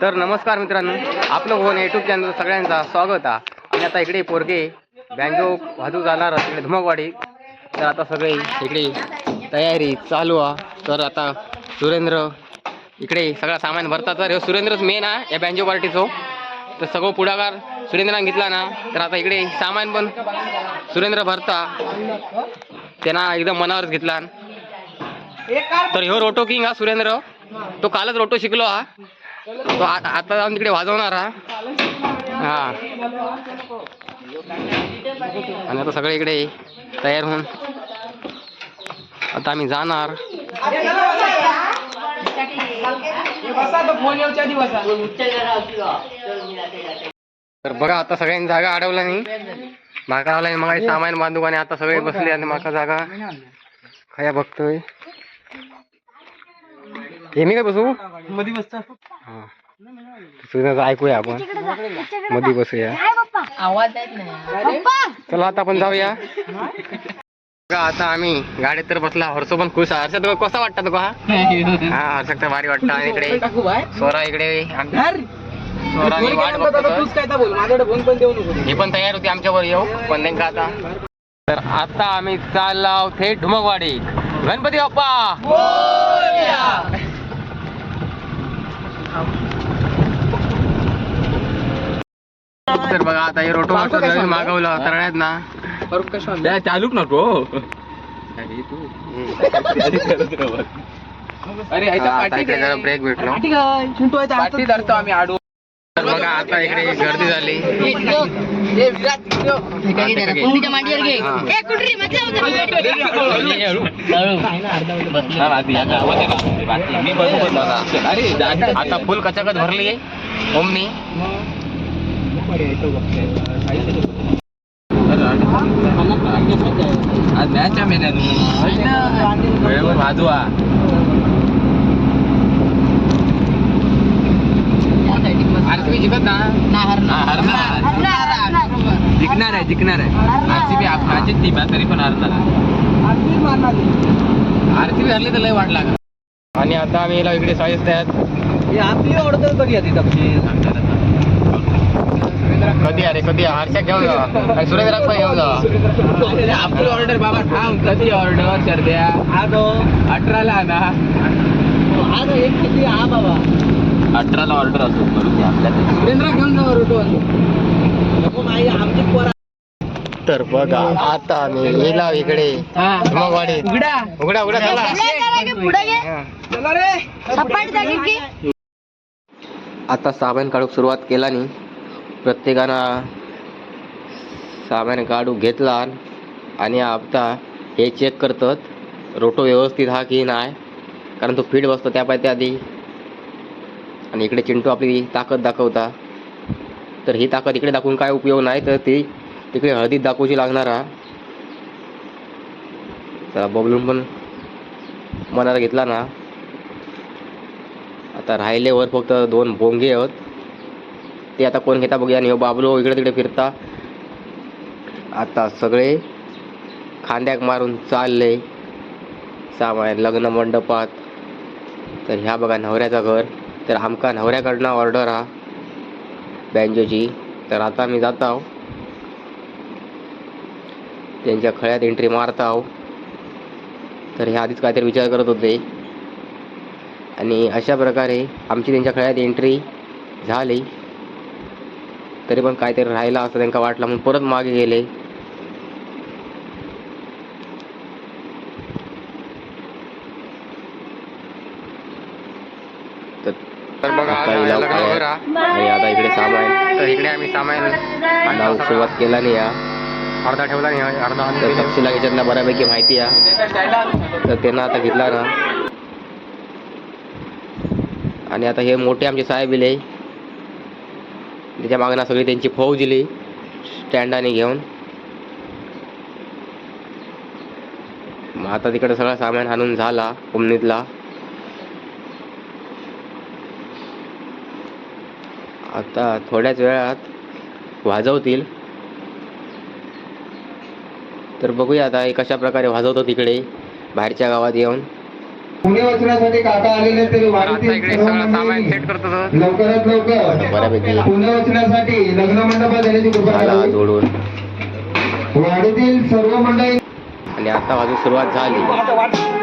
तर नमस्कार मित्रांनो आपलं फोन युट्यूब चॅनल सगळ्यांचा स्वागत आहे. आणि आता इकडे पोरगे बँजो वाजू जाणार तिकडे धुमकवाडी. तर आता सगळे इकडे तयारी चालू आहे. तर आता सुरेंद्र इकडे सगळं सामान भरतात. तर हे सुरेंद्रच मेन आहे या बँजो पार्टीचं तर सगळं पुढाकार सुरेंद्राने घेतला ना तर आता इकडे सामान पण सुरेंद्र भरता. त्यांना एकदम मनावरच घेतला. तर ह्यो रोटो किंग हा सुरेंद्र. तो कालच रोटो शिकलो हा. तो आता जाऊन तिकडे वाजवणार हा. आणि आता सगळे इकडे तयार होऊन आता आम्ही जाणार. तर बघा आता सगळ्यांनी जागा अडवला नाही माका आला मग सामान बांधू आणि आता सगळे बसले आणि माका जागा. खया बघतोय. हे मी काय बसू? मध्ये बसता. हा. तुझं ऐकूया आपण. मध्ये बसूया. आवाज येत नाही. चला आता आपण जाऊया. बघा आता आम्ही गाडीत तर बसला. हर्षो पण खुश आहे. हर्षद तुका कसा वाटतं तुका हा हर्षद तर भारी वाटतं. आणि इकडे सोरा इकडे. सोराने वाट बघतो हे पण तयार होती आमच्यावर येऊ. पण नाही का आता. तर आता आम्ही चाललो थेट ढुमकवाडी. गणपती बाप्पा. तर बघा आता हे रोटो? मागवलं तर ना. फरुख कशा चालूक नको अरे हा, आता इकडे जरा ब्रेक भेटलो. आम्ही आडू. तर बघा आता इकडे गर्दी झाली. आता फुल कचाकच भरली आहे. ओमनी. आज मॅच आहे मेन्यात वेळेवर वाजवा. आरसीबी जिंकत ना? जिंकणार आहे जिंकणार आहे. आरसीबी माझीच टीम आहे तरी पण हरणार आरसीबी हरली तर लय वाट लागला. आणि आता आम्ही याला इकडे साईज त्यात आपली ऑर्डर कधी येते तपशी कधी अरे कधी हर्षा घेऊन जा. आणि सुरेंद्र पण घेऊन जा. आपली ऑर्डर बाबा थांब. कधी ऑर्डर सर्द्या अठराला ना आज एक किती? हा बाबा. अठराला ऑर्डर असतो सुरेंद्र घेऊन जा रोटो नको माई आमची पोरा तर बघा आता आम्ही येला इकडे. धुमकवाडी उघडा. उघडा उघडा चला. पुढे घे. चला रे. सपाट जागी की आता सामान काढूक सुरुवात केला नी. प्रत्येकानं सामान काढून घेतला आणि आता हे चेक करतात रोटो व्यवस्थित हा की नाही? कारण तो फीड बसतो त्या पाहिजे आधी. आणि इकडे चिंटू आपली ताकद दाखवता. तर ही ताकद इकडे दाखवून काय उपयोग नाही तर ती तिकडे हळदीत दाखवची लागणार हा. चला बबलून पण मनाला घेतला ना. आता राहिले वर फक्त दोन भोंगे आहेत. ते आता कोण घेता बघूया. आणि बाबलो इकडे तिकडे फिरता. आता सगळे खांद्याक मारून चालले. सामान लग्न मंडपात. तर ह्या बघा नवऱ्याचं घर. तर आमका नवऱ्याकडनं ऑर्डर हा. बँजोची तर आता मी जात. आहो त्यांच्या खळ्यात एंट्री मारत. आहो तर हे आधीच काहीतरी विचार करत होते. आणि अशा प्रकारे आमची त्यांच्या खळ्यात एंट्री झाली. तरी पण काहीतरी राहिला असं त्यांना वाटलं म्हणून परत मागे गेले. तर बघा आता इकडे सामान. तर इकडे आम्ही सामान सुरुवात केला नाही या. अर्धा ठेवला नाही अर्धा तर तपशीला याच्यातला बऱ्यापैकी माहिती आहे. तर त्यांना आता घेतला ना. आणि आता हे मोठे आमचे साहेब इले. त्याच्या मागना सगळी त्यांची फौज दिली. स्टँडाने घेऊन. मग आता तिकडे सगळं सामान आणून झाला उमनीतला आता थोड्याच वेळात वाजवतील. तर बघूया आता हे कशा प्रकारे वाजवतो तिकडे बाहेरच्या गावात येऊन. पुणे वाचण्यासाठी काका आलेले तरी तो. लवकरात लवकर पुणे वाचण्यासाठी लग्न मंडपात येण्याची कृपा जोडून. वाडीतील सर्व मंडळी आणि आता वाजून सुरुवात झाली.